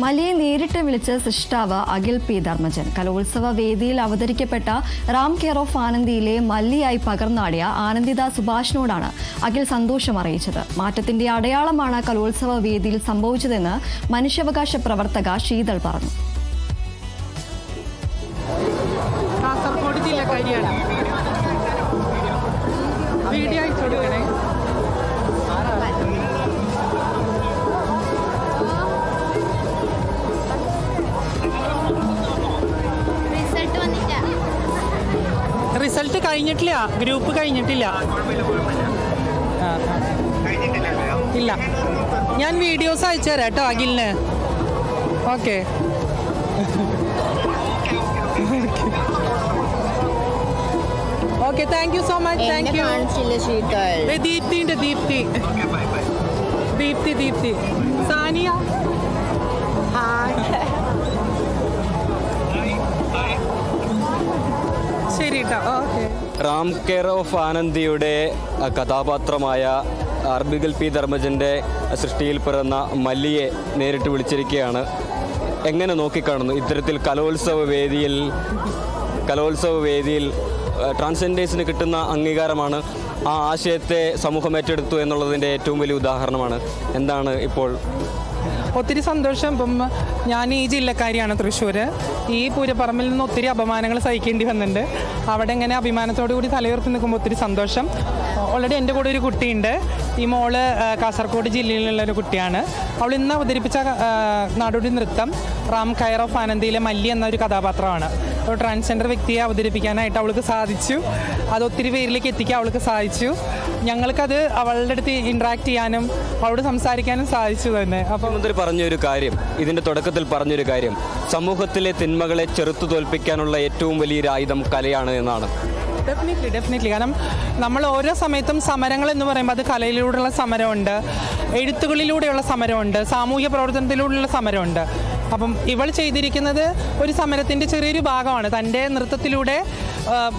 മലിയെ നേരിട്ട് വിളിച്ച സൃഷ്ടാവ് അഖിൽ പി. ധർമ്മജൻ. കലോത്സവ വേദിയിൽ അവതരിക്കപ്പെട്ട റാം കെയർ ഓഫ് ആനന്ദിയിലെ മല്ലിയായി പകർന്നാടിയ ആനന്ദിത സുഭാഷിനോടാണ് അഖിൽ സന്തോഷം അറിയിച്ചത്. മാറ്റത്തിന്റെ അടയാളമാണ് കലോത്സവ വേദിയിൽ സംഭവിച്ചതെന്ന് മനുഷ്യാവകാശ പ്രവർത്തക ശീതൾ പറഞ്ഞു. കാസർഗോഡ് വീഡിയോ അയച്ചു കൊടുക്കണേ റിസൾട്ട് കഴിഞ്ഞിട്ടില്ല. ഗ്രൂപ്പ് കഴിഞ്ഞിട്ടില്ല. ഇല്ല. ഞാൻ വീഡിയോസ് അയച്ചു തരാം കേട്ടോ അഖിലിന്. Okay. Okay thank you so much thank you Deepthi ഉണ്ട് ദീപ്തി. ദീപ്തി ദീപ്തി. സാനിയ. ഹായ്. കേട്ടോ ഓക്കെ. റാം കെയർ ഓഫ് ആനന്ദിയുടെ കഥാപാത്രമായ അർബിഗൽ പി ധർമ്മജന്റെ സൃഷ്ടിയിൽ പിറന്ന മല്ലിയെ നേരിട്ട് വിളിച്ചിരിക്കുകയാണ്. എങ്ങനെ നോക്കിക്കാണുന്നു? ഇത്തരത്തിൽ കലോത്സവ വേദിയിൽ കലോത്സവ വേദിയിൽ ട്രാൻസ്ജെൻഡേഴ്സിന് കിട്ടുന്ന അംഗീകാരമാണ് ആ ആശയത്തെ സമൂഹം ഏറ്റെടുത്തു എന്നുള്ളതിന്റെ ഏറ്റവും വലിയ ഉദാഹരണമാണ്. എന്താണ് ഇപ്പോൾ? ഒത്തിരി സന്തോഷം. ഇപ്പം ഞാൻ ഈ ജില്ലക്കാരിയാണ് തൃശ്ശൂർ ഈ പൂരപ്പറമ്പിൽ നിന്ന് ഒത്തിരി അപമാനങ്ങൾ സഹിക്കേണ്ടി വന്നിട്ടുണ്ട്. അവിടെ ഇങ്ങനെ അഭിമാനത്തോടു കൂടി തലയുയർത്തി നിൽക്കുമ്പോൾ ഒത്തിരി സന്തോഷം. ഓൾറെഡി എന്റെ കൂടെ ഒരു കുട്ടിയുണ്ട്. ഈ മോൾ കാസർഗോഡ് ജില്ലയിലുള്ള ഒരു കുട്ടിയാണ്. അവൾ ഇന്ന് അവതരിപ്പിച്ച നാടോടി നൃത്തം റാം കയർ ഓഫ് ആനന്ദിയിലെ മല്ലി എന്ന ഒരു കഥാപാത്രമാണ്. ഒരു ട്രാൻസ്ജെൻഡർ വ്യക്തിയെ അവതരിപ്പിക്കാനായിട്ട് അവൾക്ക് സാധിച്ചു. അത് ഒത്തിരി പേരിലേക്ക് എത്തിക്കാൻ അവൾക്ക് സാധിച്ചു. ഞങ്ങൾക്കത് അവളുടെ അടുത്ത് ഇൻട്രാക്ട് ചെയ്യാനും അവളോട് സംസാരിക്കാനും സാധിച്ചു തന്നെ. അപ്പം പറഞ്ഞ പറഞ്ഞൊരു കാര്യം. ഇതിന്റെ തുടക്കത്തിൽ പറഞ്ഞൊരു കാര്യം. സമൂഹത്തിലെ തിന്മകളെ ചെറുത്തു തോൽപ്പിക്കാനുള്ള ഏറ്റവും വലിയൊരു ആയുധം കലയാണ് എന്നാണ്. ഡെഫിനറ്റ്ലി ഡെഫിനറ്റ്ലി കാരണം നമ്മൾ ഓരോ സമയത്തും സമരങ്ങൾ എന്ന് പറയുമ്പോൾ അത് കലയിലൂടെയുള്ള സമരമുണ്ട്. എഴുത്തുകളിലൂടെയുള്ള സമരമുണ്ട്. സാമൂഹ്യ പ്രവർത്തനത്തിലൂടെയുള്ള സമരമുണ്ട്. അപ്പം ഇവൾ ചെയ്തിരിക്കുന്നത് ഒരു സമരത്തിന്റെ ചെറിയൊരു ഭാഗമാണ്. തന്റെ നൃത്തത്തിലൂടെ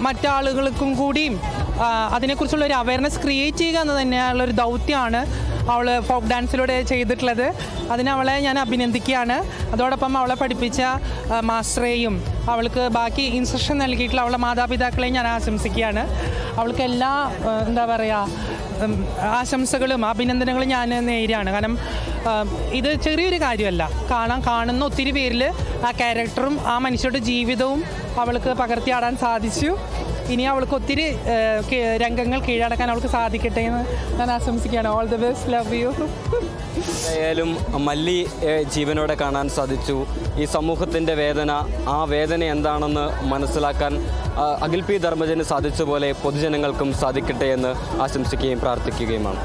മറ്റാളുകൾക്കും കൂടിയും അതിനെക്കുറിച്ചുള്ള ഒരു അവയർനെസ് ക്രിയേറ്റ് ചെയ്യുക എന്ന് തന്നെയുള്ള ഒരു ദൗത്യമാണ് അവൾ ഫോക്ക് ഡാൻസിലൂടെ ചെയ്തിട്ടുള്ളത്. അതിന് അവളെ ഞാൻ അഭിനന്ദിക്കുകയാണ്. അതോടൊപ്പം അവളെ പഠിപ്പിച്ച മാസ്റ്ററേയും അവൾക്ക് ബാക്കി ഇൻസ്ട്രക്ഷൻ നൽകിയിട്ടുള്ള അവളുടെ മാതാപിതാക്കളെയും ഞാൻ ആശംസിക്കുകയാണ്. അവൾക്ക് എല്ലാ എന്താ പറയുക ആശംസകളും അഭിനന്ദനങ്ങളും ഞാൻ നേരാണ് കാരണം ഇത് ചെറിയൊരു കാര്യമല്ല. കാണാൻ കാണുന്ന ഒത്തിരി പേരിൽ ആ ക്യാരക്ടറും ആ മനുഷ്യരുടെ ജീവിതവും അവൾക്ക് പകർത്തിയാടാൻ സാധിച്ചു. ഇനി അവൾക്ക് ഒത്തിരി രംഗങ്ങൾ കീഴടക്കാൻ അവൾക്ക് സാധിക്കട്ടെ എന്ന് ഞാൻ ആശംസിക്കുകയാണ്. All the best love you ആയാലും മല്ലി ജീവനോടെ കാണാൻ സാധിച്ചു. ഈ സമൂഹത്തിന്റെ വേദന ആ വേദന എന്താണെന്ന് മനസ്സിലാക്കാൻ അഖിൽ പി ധർമ്മജന് സാധിച്ച പോലെ പൊതുജനങ്ങൾക്കും സാധിക്കട്ടെ എന്ന് ആശംസിക്കുകയും പ്രാർത്ഥിക്കുകയുമാണ്.